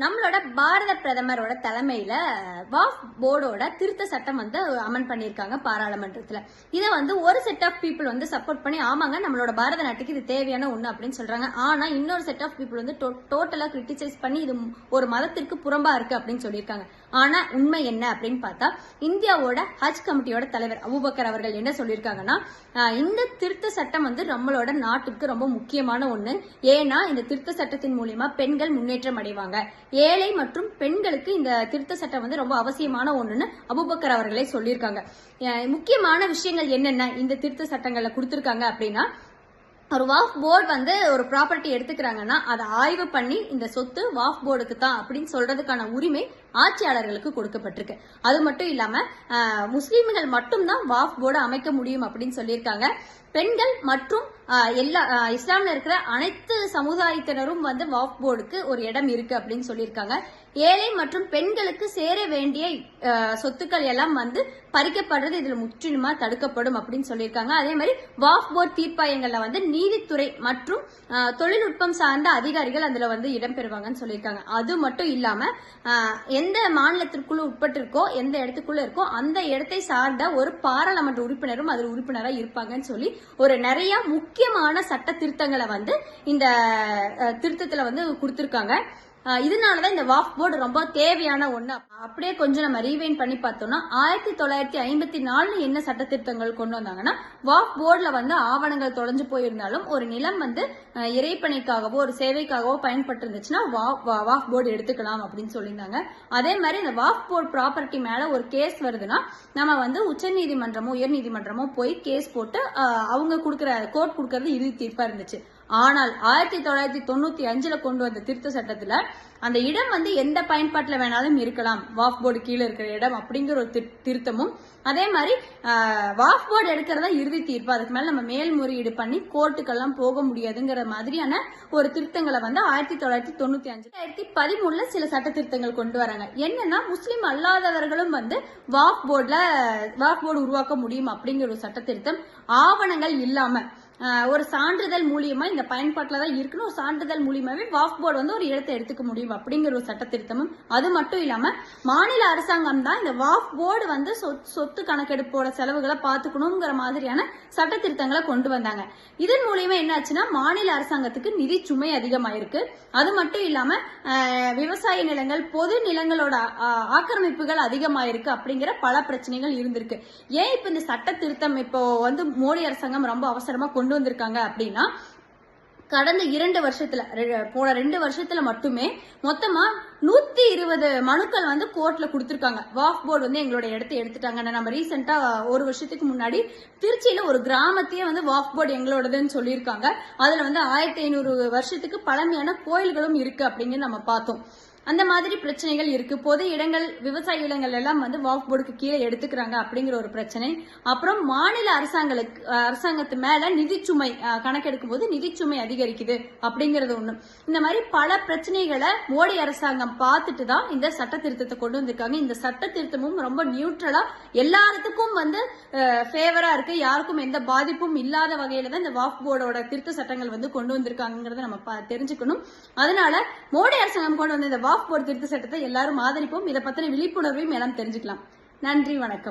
நம்மளோட பாரத பிரதமரோட தலைமையில வாஃப் போர்டோட திருத்த சட்டம் வந்து அமன் பண்ணியிருக்காங்க பாராளுமன்றத்துல. இதை வந்து ஒரு செட் ஆஃப் பீப்புள் வந்து சப்போர்ட் பண்ணி ஆமாங்க நம்மளோட பாரத நாட்டுக்கு இது தேவையான ஒண்ணு அப்படின்னு சொல்றாங்க. ஆனா இன்னொரு செட் ஆஃப் பீப்புள் வந்து டோட்டலா கிரிட்டிசைஸ் பண்ணி இது ஒரு மதத்திற்கு புறம்பா இருக்கு அப்படின்னு சொல்லியிருக்காங்க. ஆனா உண்மை என்ன அப்படின்னு பார்த்தா இந்தியாவோட ஹஜ் கமிட்டியோட தலைவர் அபுபக்கர் அவர்கள் என்ன சொல்லியிருக்காங்கன்னா இந்த திருத்த சட்டம் வந்து நம்மளோட நாட்டுக்கு ரொம்ப முக்கியமான ஒண்ணு. ஏன்னா இந்த திருத்த சட்டத்தின் மூலியமா பெண்கள் முன்னேற்றம் அடைவாங்க. ஏழை மற்றும் பெண்களுக்கு இந்த திருத்த சட்டம் வந்து ரொம்ப அவசியமான ஒன்றுன்னு அபுபக்கர் அவர்களே சொல்லியிருக்காங்க. முக்கியமான விஷயங்கள் என்னென்ன இந்த திருத்த சட்டங்களில் கொடுத்துருக்காங்க அப்படின்னா ஒரு வாஃப் போர்டு வந்து ஒரு ப்ராப்பர்ட்டி எடுத்துக்கிறாங்கன்னா அதை ஆய்வு பண்ணி இந்த சொத்து வாஃப் போர்டுக்கு தான் அப்படின்னு சொல்றதுக்கான உரிமை ஆட்சியாளர்களுக்கு கொடுக்கப்பட்டிருக்கு. அது மட்டும் இல்லாம முஸ்லீம்கள் மட்டும்தான் வாஃப் போர்டு அமைக்க முடியும் அப்படின்னு சொல்லியிருக்காங்க. பெண்கள் மற்றும் எல்லா இஸ்லாம்ல இருக்கிற அனைத்து சமுதாயத்தினரும் வந்து வாஃப் போர்டுக்கு ஒரு இடம் இருக்கு அப்படின்னு சொல்லியிருக்காங்க. ஏழை மற்றும் பெண்களுக்கு சேர வேண்டிய சொத்துக்கள் எல்லாம் வந்து பறிக்கப்படுறது இதுல முற்றிலுமா தடுக்கப்படும் அப்படின்னு சொல்லியிருக்காங்க. அதே மாதிரி வாஃப் போர்ட் தீர்ப்பாயங்கள்ல வந்து நீதித்துறை மற்றும் தொழில்நுட்பம் சார்ந்த அதிகாரிகள் அதுல வந்து இடம்பெறுவாங்கன்னு சொல்லியிருக்காங்க. அது மட்டும் இல்லாம ஆஹ், எந்த மாநிலத்திற்குள்ள உட்பட்டிருக்கோ எந்த இடத்துக்குள்ள இருக்கோ அந்த இடத்தை சார்ந்த ஒரு பாராளுமன்ற உறுப்பினரும் அதில் உறுப்பினராக இருப்பாங்கன்னு சொல்லி ஒரு நிறைய முக்கியமான சட்ட திருத்தங்களை வந்து இந்த திருத்தத்துல வந்து கொடுத்துருக்காங்க. இதனாலதான் இந்த வாஃப் போர்டு ரொம்ப தேவையான ஒண்ணு. அப்படியே கொஞ்சம் நம்ம ரீவைன் பண்ணி பார்த்தோம்னா ஆயிரத்தி தொள்ளாயிரத்தி ஐம்பத்தி நாலு என்ன சட்ட திருத்தங்கள் கொண்டு வந்தாங்கன்னா வாஃப் போர்டுல வந்து ஆவணங்கள் தொலைஞ்சு போயிருந்தாலும் ஒரு நிலம் வந்து இறைப்பணிக்காகவோ ஒரு சேவைக்காகவோ பயன்பட்டு இருந்துச்சுன்னா வாஃப் போர்டு எடுத்துக்கலாம் அப்படின்னு சொல்லியிருந்தாங்க. அதே மாதிரி இந்த வாஃப் போர்டு ப்ராப்பர்ட்டி மேல ஒரு கேஸ் வருதுன்னா நம்ம வந்து உச்சநீதிமன்றமோ உயர்நீதிமன்றமோ போய் கேஸ் போட்டு அவங்க கொடுக்குற கோர்ட் கொடுக்கறது இறுதி தீர்ப்பா இருந்துச்சு. ஆனால் ஆயிரத்தி தொள்ளாயிரத்தி தொண்ணூத்தி அஞ்சுல கொண்டு வந்த திருத்த சட்டத்துல அந்த இடம் வந்து எந்த பயன்பாட்டுல வேணாலும் இருக்கலாம். வாஃப் போர்டு கீழே இருக்கிற இடம் அப்படிங்கிற ஒரு திரு- திருத்தமும் அதே மாதிரி வாஃப் போர்டு எடுக்கிறதா இறுதி தீர்ப்பு. அதுக்கு மேல நம்ம மேல்முறையீடு பண்ணி கோர்ட்டுக்கெல்லாம் போக முடியாதுங்கிற மாதிரியான ஒரு திருத்தங்களை வந்து ஆயிரத்தி தொள்ளாயிரத்தி தொண்ணூத்தி அஞ்சு ஆயிரத்தி பதிமூணுல சில சட்ட திருத்தங்கள் கொண்டு வராங்க. என்னன்னா முஸ்லீம் அல்லாதவர்களும் வந்து வாஃப் போர்டுல வாஃப் போர்டு உருவாக்க முடியும் அப்படிங்கிற ஒரு சட்ட திருத்தம் ஆவணங்கள் இல்லாமல் ஒரு சான்றிதழ் மூலியமா இந்த பயன்பாட்டில் தான் இருக்குன்னு ஒரு சான்றிதழ் மூலியமாவே வாஃப் போர்டு வந்து ஒரு இடத்தை எடுத்துக்க முடியும் அப்படிங்கிற ஒரு சட்ட திருத்தமும் அது மட்டும் இல்லாம மாநில அரசாங்கம் தான் இந்த வாஃப் போர்டு வந்து சொத்- சொத்து கணக்கெடுப்போட செலவுகளை பார்த்துக்கணுங்கிற மாதிரியான சட்ட திருத்தங்களை கொண்டு வந்தாங்க. இதன் மூலியமா என்னாச்சுன்னா மாநில அரசாங்கத்துக்கு நிதி சுமை அதிகமாயிருக்கு. அது மட்டும் இல்லாம விவசாய நிலங்கள் பொது நிலங்களோட ஆக்கிரமிப்புகள் அதிகமாயிருக்கு அப்படிங்கிற பல பிரச்சனைகள் இருந்திருக்கு. ஏன் இப்ப இந்த சட்ட திருத்தம் இப்போ வந்து மோடி அரசாங்கம் ரொம்ப அவசரமா கொண்டு வந்திருக்காங்க அப்படின்னா கடந்த இரண்டு வருஷத்துல ரெ- போன ரெண்டு வருஷத்துல மட்டுமே மொத்தமா நூத்தி இருபது மனுக்கள் வந்து கோர்ட்ல கொடுத்துருக்காங்க. வாஃப் போர்டு வந்து எங்களோட இடத்த எடுத்துட்டாங்க. நம்ம ரீசெண்டா ஒரு வருஷத்துக்கு முன்னாடி திருச்சியில ஒரு கிராமத்தையே வந்து வாஃப் போர்டு எங்களோடதுன்னு சொல்லியிருக்காங்க. அதுல வந்து ஆயிரத்தி ஐநூறு வருஷத்துக்கு பழமையான கோயில்களும் இருக்கு அப்படின்னு நம்ம பார்த்தோம். அந்த மாதிரி பிரச்சனைகள் இருக்கு. பொது இடங்கள் விவசாய இடங்கள் எல்லாம் வந்து வாக் போர்டுக்கு கீழே எடுத்துக்கிறாங்க அப்படிங்கிற ஒரு பிரச்சனை. அப்புறம் மாநில அரசாங்கங்களுக்கு அரசாங்கத்து மேல நிதிச்சுமை கணக்கெடுக்கும் போது நிதிச்சுமை அதிகரிக்குது அப்படிங்கிறது ஒண்ணு. இந்த மாதிரி பல பிரச்சனைகளை மோடி அரசாங்கம் பார்த்துட்டு தான் இந்த சட்ட திருத்தத்தை கொண்டு வந்திருக்காங்க. இந்த சட்ட திருத்தமும் ரொம்ப நியூட்ரலா எல்லாத்துக்கும் வந்து ஃபேவரா இருக்கு. யாருக்கும் எந்த பாதிப்பும் இல்லாத வகையில தான் இந்த வாக் போர்டோட திருத்த சட்டங்கள் வந்து கொண்டு வந்திருக்காங்கிறத நம்ம பா- தெரிஞ்சுக்கணும். அதனால மோடி அரசாங்கம் கொண்டு வந்த இந்த வாக் போர்டு திருத்த சட்டத்தை எல்லாரும் ஆதரிப்போம். இதை பத்தின விழிப்புணர்வையும் எல்லாம் தெரிஞ்சுக்கலாம். நன்றி வணக்கம்.